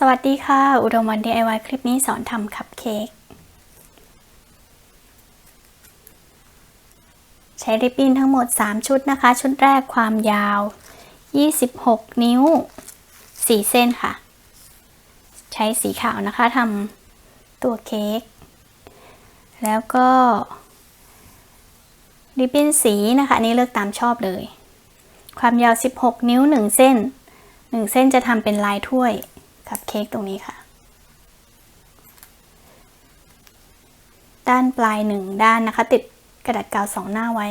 สวัสดีค่ะ อุดมวัน DIY คลิปนี้สอนทำคัพเค้ก ใช้ริบบิ้นทั้งหมด 3 ชุดนะคะ ชุดแรกความยาว 26 นิ้ว 4 เส้นค่ะ ใช้สีขาวนะคะทำตัวเค้ก แล้วก็ริบบิ้นสีนะคะนนี้เลือกตามชอบเลย ความยาว 16 นิ้ว 1 เส้น 1 เส้นจะทำเป็นลายถ้วย คัพเค้กตรงนี้ค่ะ ด้านปลายหนึ่งด้านนะคะ ติดกระดาษกาวสองหน้าไว้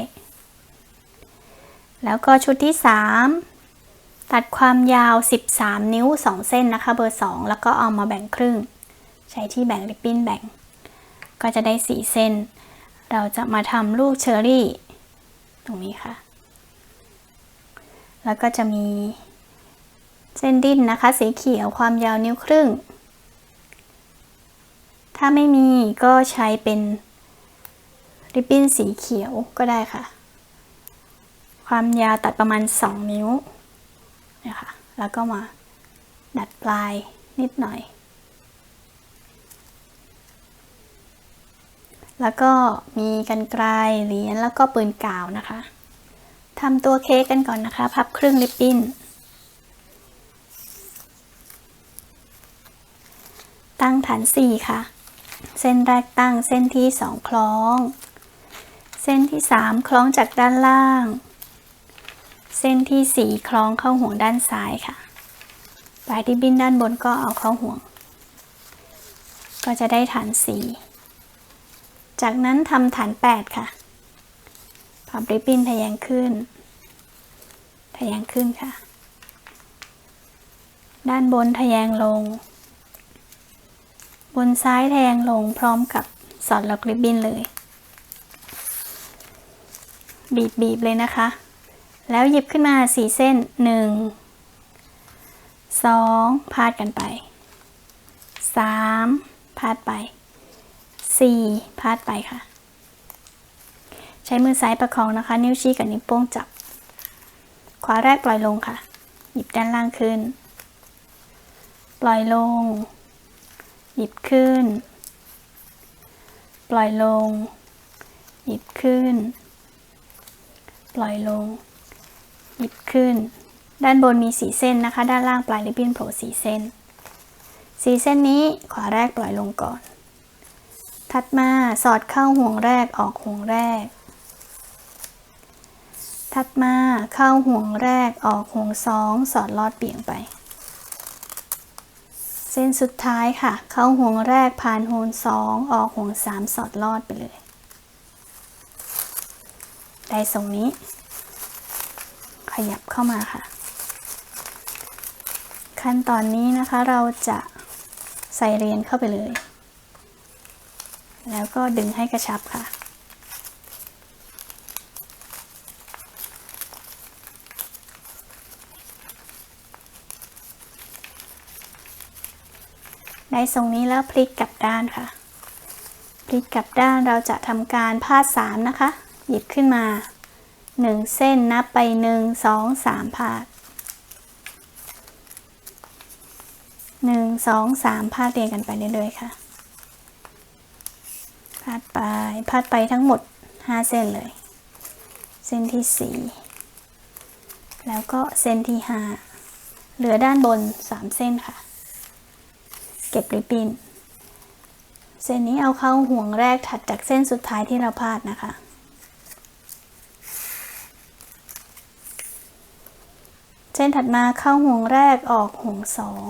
แล้วก็ชุดที่ 3 ตัดความยาว 13 นิ้ว 2 เส้นนะคะ เบอร์ 2 แล้วก็เอามาแบ่งครึ่ง ใช้ที่แบ่งริบบิ้นแบ่ง ก็จะได้ 4 เส้น เราจะมาทำลูกเชอร์รี่ ตรงนี้ค่ะ แล้วก็จะมี เส้นดิ้นนะคะ สีเขียวความยาวนิ้วครึ่ง ถ้าไม่มีก็ใช้เป็นริบบิ้นสีเขียวก็ได้ค่ะ ความยาวตัดประมาณ 2 นิ้วนะคะแล้วก็มาดัดปลายนิดหน่อย แล้วก็มีกันไกลเหรียญแล้วก็ปืนกาวนะคะทำตัวเค้กกันก่อนนะคะ พับครึ่งริบบิ้น ตั้ง ฐาน 4 ค่ะ เส้นแรกตั้งเส้นที่ 2 คล้อง เส้นที่ 3 คล้องจากด้านล่าง เส้นที่ 4 คล้องเข้าห่วงด้านซ้ายค่ะปลายที่บินด้านบนก็เอาเข้าห่วง ก็จะได้ฐาน 4 จากนั้นทำฐาน 8 ค่ะพับริบบิ้นทะแยงขึ้นทะแยงขึ้นค่ะ ด้านบนทะแยงลง บนซ้ายแทงลงพร้อมกับสอดล็อกริบบิ้นเลย บีบบีบเลยนะคะ แล้วหยิบขึ้นมาสี่เส้นหนึ่งสองพาดกันไปสามพาดไปสี่พาดไปค่ะ ใช้มือซ้ายประคองนะคะ นิ้วชี้กับนิ้วโป้งจับ ขวาแรกปล่อยลงค่ะ หยิบด้านล่างขึ้น ปล่อยลง หยิบขึ้น ปล่อยลง หยิบขึ้น ปล่อยลง หยิบขึ้น ด้านบนมีสีเส้นนะคะ ด้านล่างปลายริบบิ้นโผล่สีเส้นสีเส้นนี้ขวาแรกปล่อยลงก่อน ถัดมาสอดเข้าห่วงแรกออกห่วงแรก ถัดมาเข้าห่วงแรกออกห่วงสองสอดลอดเบี่ยงไป ส้นสุดท้ายค่ะ เข้าห่วงแรกผ่านห่วงสองออกห่วงสามสอดลอดไปเลย ได้ทรงนี้ ขยับเข้ามาค่ะ ขั้นตอนนี้นะคะเราจะใส่เรียนเข้าไปเลย แล้วก็ดึงให้กระชับค่ะ ได้ทรงนี้แล้วพลิกกลับด้านค่ะ พลิกกลับด้านเราจะทำการพาดสามนะคะ หยิบขึ้นมาหนึ่งเส้นนับไปหนึ่งสองสามพาดหนึ่งสองสามพาดเรียงกันไปเรื่อยๆค่ะ พาดไป พาดไปทั้งหมดห้าเส้นเลย เส้นที่สี่แล้วก็เส้นที่ห้าเหลือด้านบนสามเส้นค่ะ เก็บริบบิ้น เส้นนี้เอาเข้าห่วงแรกถัดจากเส้นสุดท้ายที่เราพาดนะคะ เส้นถัดมาเข้าห่วงแรกออกห่วงสอง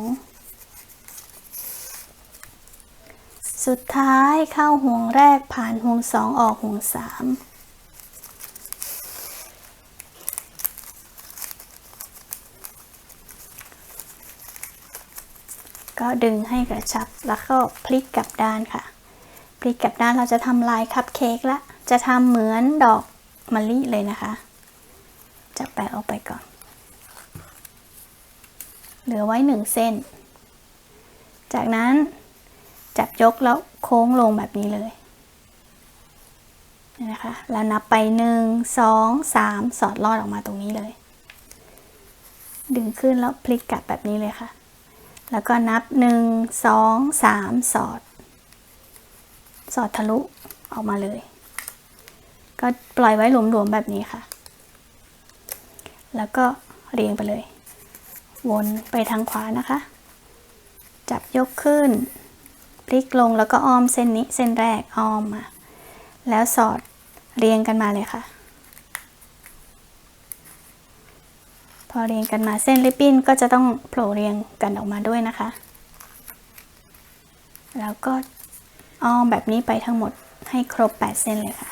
สุดท้ายเข้าห่วงแรกผ่านห่วงสองออกห่วงสาม ก็ดึงให้กระชับแล้วก็พลิกกลับด้านค่ะ พลิกกลับด้านเราจะทำลายคัพเค้กละ จะทำเหมือนดอกมะลิเลยนะคะ จะแปะออกไปก่อน เหลือไว้หนึ่งเส้น จากนั้นจับยกแล้วโค้งลงแบบนี้เลยนะคะแล้วนับไปหนึ่งสองสามสอดลอดออกมาตรงนี้เลย ดึงขึ้นแล้วพลิกกลับแบบนี้เลยค่ะ แล้วก็นับหนึ่งสองสามสอด สอดทะลุออกมาเลย ก็ปล่อยไว้หลวมๆแบบนี้ค่ะ แล้วก็เรียงไปเลย วนไปทางขวานะคะ จับยกขึ้น พลิกลงแล้วก็อ้อมเส้นนี้เส้นแรกอ้อมมา แล้วสอดเรียงกันมาเลยค่ะ อเรียงกันมาเส้นริบบิ้นก็จะต้องโผล่เรียงกันออกมาด้วยนะคะ แล้วก็อ้อมแบบนี้ไปทั้งหมดให้ครบ 8 เส้นเลยค่ะ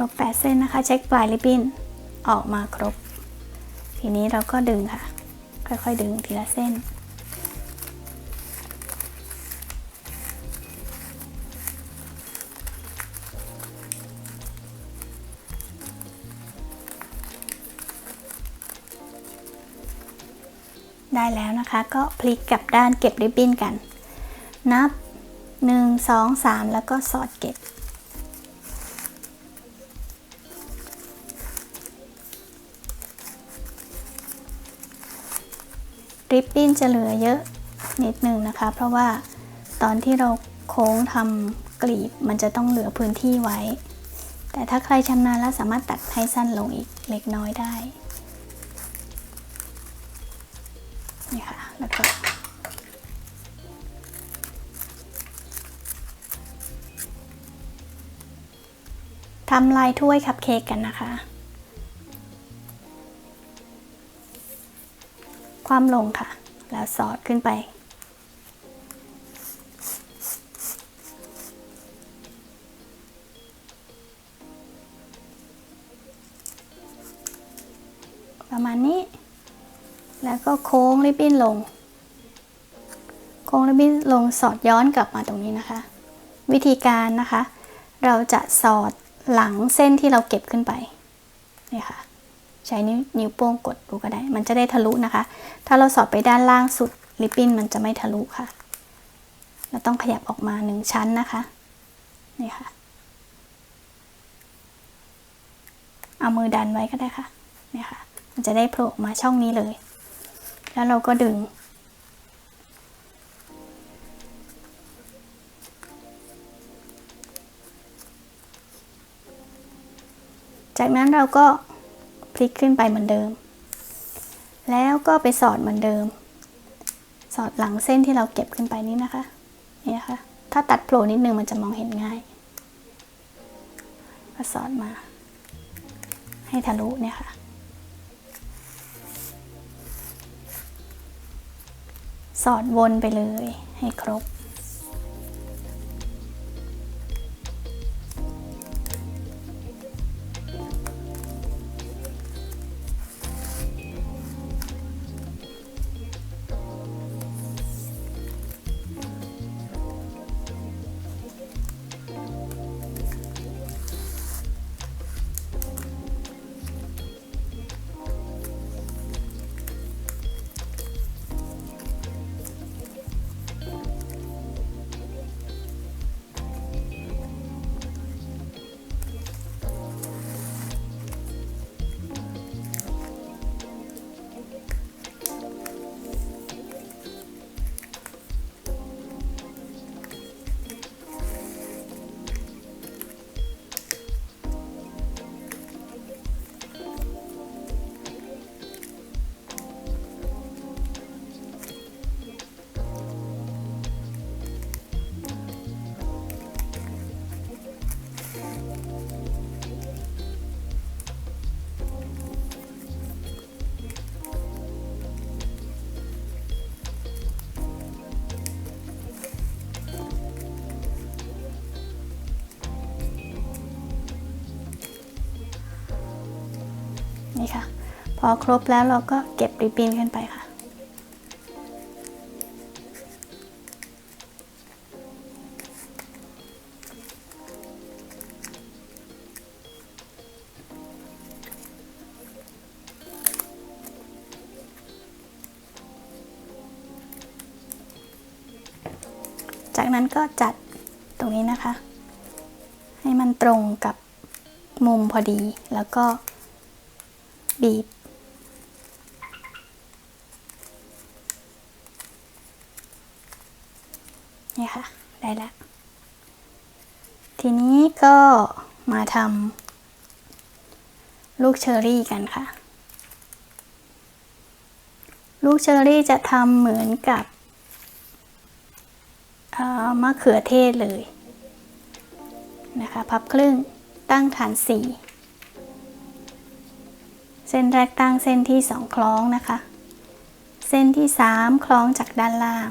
รบ 8 เส้นนะคะ เช็คปลายริบบิ้นออกมาครบ ทีนี้เราก็ดึงค่ะ ค่อยๆดึงทีละเส้น ได้แล้วนะคะก็พลิกกลับด้านเก็บริบบิ้นกัน นับ 1 2 3 แล้วก็สอดเก็บ ริบบิ้นจะเหลือเยอะนิดนึงนะคะ เพราะว่าตอนที่เราโค้งทำกลีบมันจะต้องเหลือพื้นที่ไว้ แต่ถ้าใครชำนาญแล้วสามารถตัดให้สั้นลงอีกเล็กน้อยได้นี่ค่ะแล้วก็ทำลายถ้วยคัพเค้กกันนะคะ ความลงค่ะ แล้วสอดขึ้นไป ประมาณนี้ แล้วก็โค้งริบบิ้นลง โค้งริบบิ้นลงสอดย้อนกลับมาตรงนี้นะคะ วิธีการนะคะ เราจะสอดหลังเส้นที่เราเก็บขึ้นไปนี่ค่ะ ใช้นิ้วนิ้วโป้งกดดูก็ได้ มันจะได้ทะลุนะคะ ถ้าเราสอดไปด้านล่างสุดริบบิ้นมันจะไม่ทะลุค่ะ เราต้องขยับออกมาหนึ่งชั้นนะคะ นี่ค่ะ เอามือดันไว้ก็ได้ค่ะ นี่ค่ะ มันจะได้โผล่ออกมาช่องนี้เลย แล้วเราก็ดึงจากนั้นเราก็ ลิกขึ้นไปเหมือนเดิม แล้วก็ไปสอดเหมือนเดิม สอดหลังเส้นที่เราเก็บขึ้นไปนี้นะคะนี่นะคะถ้าตัดโผล่นิดนึงมันจะมองเห็นง่าย ก็สอดมา ให้ทะลุเนี่ยค่ะ สอดวนไปเลยให้ครบ พอครบแล้วเราก็เก็บริบบิ้นขึ้นไปค่ะ จากนั้นก็จัดตรงนี้นะคะ ให้มันตรงกับมุมพอดีแล้วก็บีบ นี่ค่ะ ได้แล้ว ทีนี้ ก็มาทำลูกเชอรี่กันค่ะ ลูกเชอรี่จะทำเหมือนกับมะเขือเทศเลยนะคะพับครึ่งตั้งฐานสี่เส้นแรกตั้งเส้นที่สองคล้องนะคะ เส้นที่สามคล้องจากด้านล่าง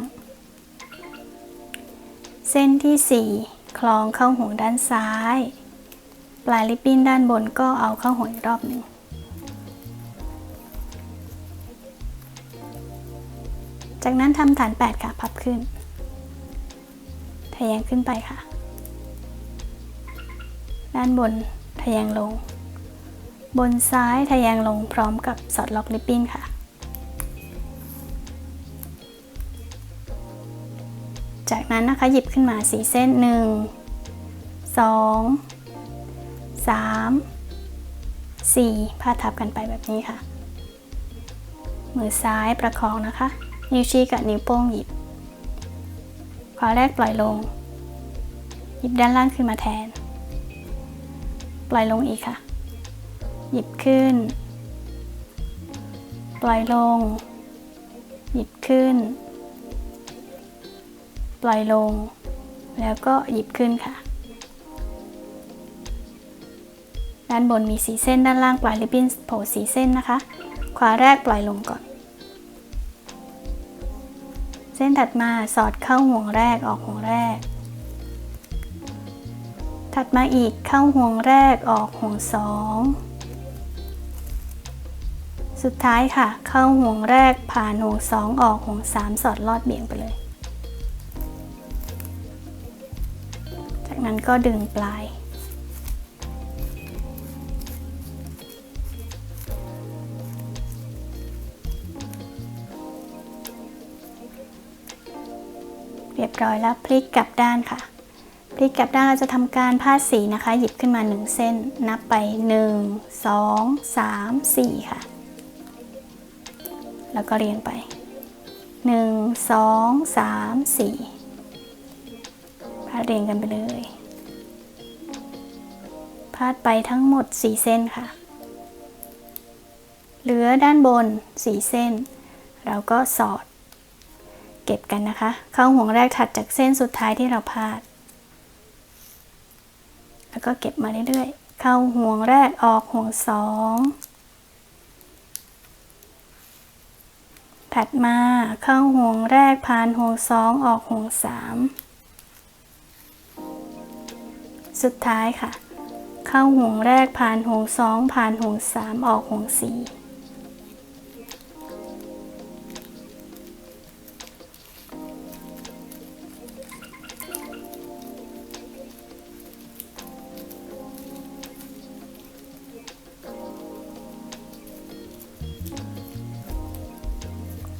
เส้นที่สี่ คล้องเข้าห่วงด้านซ้าย ปลายริบบิ้นด้านบนก็เอาเข้าห่วงอีกรอบหนึ่งจากนั้นทำฐาน 8 ค่ะ พับขึ้น ทะแยงขึ้นไปค่ะ ด้านบนทะแยงลง บนซ้ายทะแยงลงพร้อมกับสอดล็อกริบบิ้นค่ะ จากนั้นนะคะหยิบขึ้นมาสีเส้น 1 2 3 4พาดทับกันไปแบบนี้ค่ะ มือซ้ายประคองนะคะ นิ้วชี้กับนิ้วโป้งหยิบขวาแรกปล่อยลง หยิบด้านล่างขึ้นมาแทน ปล่อยลงอีกค่ะ หยิบขึ้น ปล่อยลง หยิบขึ้น ปล่อยลง แล้วก็หยิบขึ้นค่ะ ด้านบนมีสีเส้นด้านล่างปลายริบบิ้นโผล่สีเส้นนะคะ ขวาแรกปล่อยลงก่อน เส้นถัดมาสอดเข้าห่วงแรกออกห่วงแรก ถัดมาอีกเข้าห่วงแรกออกห่วงสองสุดท้ายค่ะ เข้าห่วงแรกผ่านห่วงสองออกห่วงสามสอดลอดเบี่ยงไปเลย นั้นก็ดึงปลาย เรียบร้อยแล้วพลิกกลับด้านค่ะ พลิกกลับด้านเราจะทำการพาดสีนะคะ หยิบขึ้นมา 1 เส้น นับไป 1 2 3 4 ค่ะ แล้วก็เรียงไป 1 2 3 4พาด เรียงกันไปเลย พาดไปทั้งหมด 4 เส้นค่ะ เหลือด้านบน 4 เส้น เราก็สอด เก็บกันนะคะ เข้าห่วงแรกถัดจากเส้นสุดท้ายที่เราพาด แล้วก็เก็บมาเรื่อยๆ เข้าห่วงแรกออกห่วงสองถัดมาเข้าห่วงแรกผ่านห่วงสองออกห่วงสาม สุดท้ายค่ะ เข้าห่วงแรกผ่านห่วงสองผ่านห่วงสามออกห่วงสี่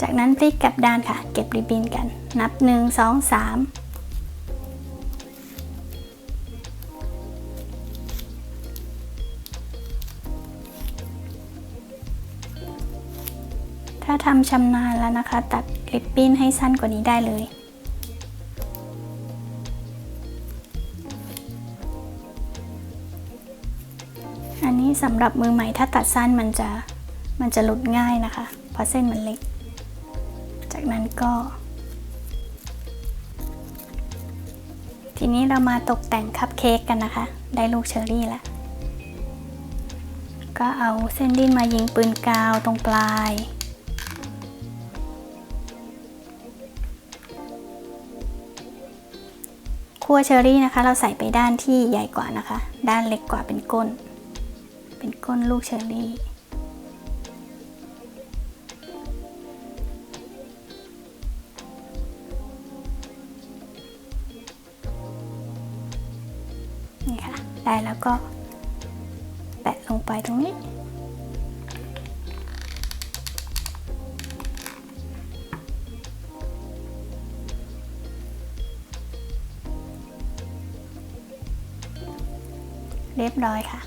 จากนั้นพลิกกลับด้านค่ะ เก็บริบบิ้นกัน นับ 1 2 3 ชำนาญแล้วนะคะ ตัดริบบิ้นให้สั้นกว่านี้ได้เลย อันนี้สำหรับมือใหม่ถ้าตัดสั้นมันจะมันจะหลุดง่ายนะคะ เพราะเส้นมันเล็ก จากนั้นก็ ทีนี้เรามาตกแต่งคัพเค้กกันนะคะ ได้ลูกเชอรี่แล้วก็เอาเส้นดิ้นมายิงปืนกาวตรงปลาย คั่วเชอรี่นะคะ เราใส่ไปด้านที่ใหญ่กว่านะคะ ด้านเล็กกว่าเป็นก้น เป็นก้นลูกเชอรี่ นี่ค่ะ ได้แล้วก็แปะลงไปตรงนี้ เรียบร้อยค่ะ